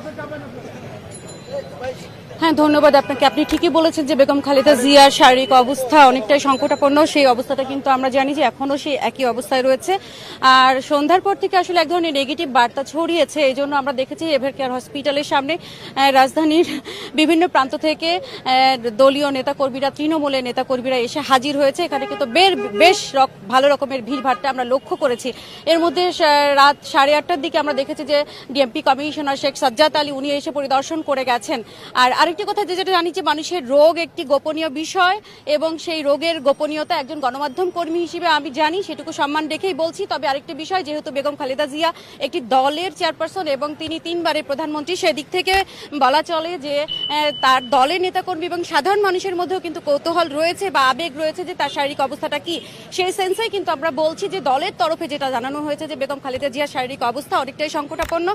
পাশে যাবেন আপনারা হ্যাঁ ধন্যবাদ আপনাকে। আপনি ঠিকই বলেছেন যে বেগম খালেদা জিয়ার শারীরিক অবস্থা অনেকটাই সংকটাপন্ন। সেই অবস্থাটা কিন্তু আমরা জানি যে এখনও সেই একই অবস্থায় রয়েছে। আর সন্ধ্যার পর থেকে আসলে এক ধরনের নেগেটিভ বার্তা ছড়িয়েছে। এই জন্য আমরা দেখেছি এভার কেয়ার হসপিটালের সামনে রাজধানীর বিভিন্ন প্রান্ত থেকে দলীয় নেতাকর্মীরা, তৃণমূলের নেতাকর্মীরা এসে হাজির হয়েছে। এখানে কিন্তু বেশ ভালো রকমের ভিড় ভাট্টা আমরা লক্ষ্য করেছি। এর মধ্যে রাত সাড়ে আটটার দিকে আমরা দেখেছি যে ডিএমপি কমিশনার শেখ সাজ্জাদ আলী, উনি এসে পরিদর্শন করে গেছেন। আর আরেকটি কথা, যে যেটা জানি যে মানুষের রোগ একটি গোপনীয় বিষয় এবং সেই রোগের গোপনীয়তা একজন গণমাধ্যম কর্মী হিসেবে আমি জানি, সেটুকু সম্মান রেখেই বলছি। তবে আরেকটি বিষয়, যেহেতু বেগম খালেদা জিয়া একটি দলের চেয়ারপারসন এবং তিনি তিনবারের প্রধানমন্ত্রী, সেদিক থেকে বলা চলে যে তার দলের নেতাকর্মী এবং সাধারণ মানুষের মধ্যেও কিন্তু কৌতূহল রয়েছে বা আবেগ রয়েছে যে তার শারীরিক অবস্থাটা কি। সেই সেন্সে কিন্তু আমরা বলছি যে দলের তরফে যেটা জানানো হয়েছে যে বেগম খালেদা জিয়ার শারীরিক অবস্থা অনেকটাই সংকটাপন্ন।